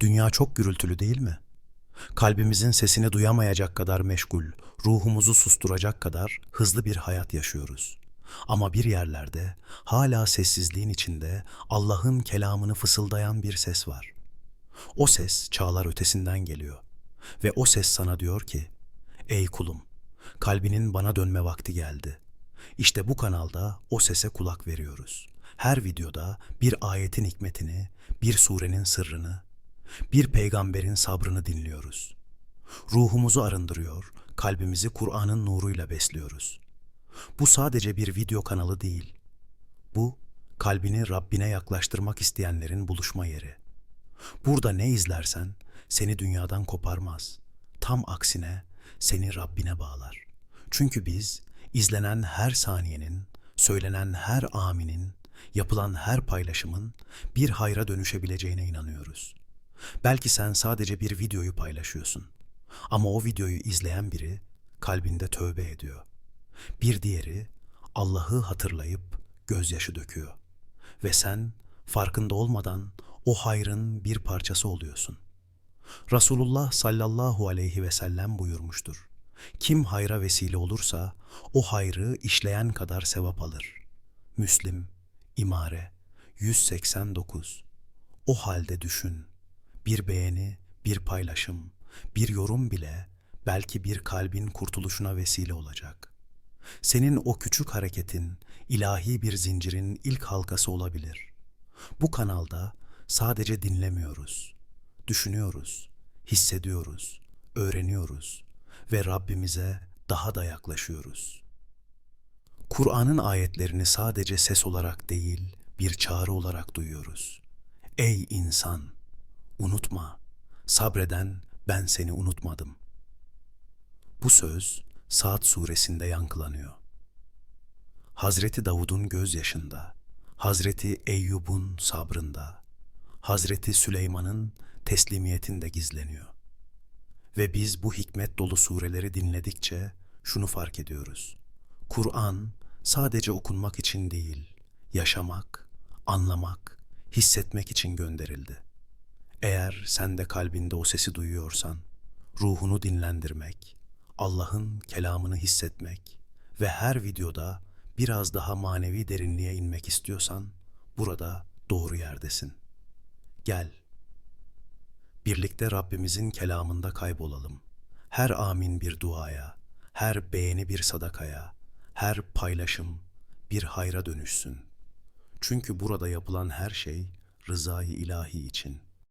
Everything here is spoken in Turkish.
Dünya çok gürültülü değil mi? Kalbimizin sesini duyamayacak kadar meşgul, ruhumuzu susturacak kadar hızlı bir hayat yaşıyoruz. Ama bir yerlerde hala sessizliğin içinde Allah'ın kelamını fısıldayan bir ses var. O ses çağlar ötesinden geliyor ve o ses sana diyor ki: "Ey kulum, kalbinin bana dönme vakti geldi." İşte bu kanalda o sese kulak veriyoruz. Her videoda bir ayetin hikmetini, bir surenin sırrını, bir peygamberin sabrını dinliyoruz. Ruhumuzu arındırıyor, kalbimizi Kur'an'ın nuruyla besliyoruz. Bu sadece bir video kanalı değil. Bu kalbini Rabbine yaklaştırmak isteyenlerin buluşma yeri. Burada ne izlersen seni dünyadan koparmaz. Tam aksine seni Rabbine bağlar. Çünkü biz izlenen her saniyenin, söylenen her aminin, yapılan her paylaşımın bir hayra dönüşebileceğine inanıyoruz. Belki sen sadece bir videoyu paylaşıyorsun. Ama o videoyu izleyen biri kalbinde tövbe ediyor. Bir diğeri Allah'ı hatırlayıp gözyaşı döküyor. Ve sen farkında olmadan o hayrın bir parçası oluyorsun. Resulullah sallallahu aleyhi ve sellem buyurmuştur. Kim hayra vesile olursa o hayrı işleyen kadar sevap alır. Müslim, İmare 189 O halde düşün. Bir beğeni, bir paylaşım, bir yorum bile belki bir kalbin kurtuluşuna vesile olacak. Senin o küçük hareketin ilahi bir zincirin ilk halkası olabilir. Bu kanalda sadece dinlemiyoruz, düşünüyoruz, hissediyoruz, öğreniyoruz ve Rabbimize daha da yaklaşıyoruz. Kur'an'ın ayetlerini sadece ses olarak değil, bir çağrı olarak duyuyoruz. Ey insan, unutma, sabreden ben seni unutmadım. Bu söz Saat suresinde yankılanıyor. Hazreti Davud'un gözyaşında, Hazreti Eyyub'un sabrında, Hazreti Süleyman'ın teslimiyetinde gizleniyor. Ve biz bu hikmet dolu sureleri dinledikçe şunu fark ediyoruz. Kur'an sadece okunmak için değil, yaşamak, anlamak, hissetmek için gönderildi. Eğer sen de kalbinde o sesi duyuyorsan, ruhunu dinlendirmek, Allah'ın kelamını hissetmek ve her videoda biraz daha manevi derinliğe inmek istiyorsan, burada doğru yerdesin. Gel, birlikte Rabbimizin kelamında kaybolalım. Her amin bir duaya, her beğeni bir sadakaya, her paylaşım bir hayra dönüşsün. Çünkü burada yapılan her şey rızayı ilahi için.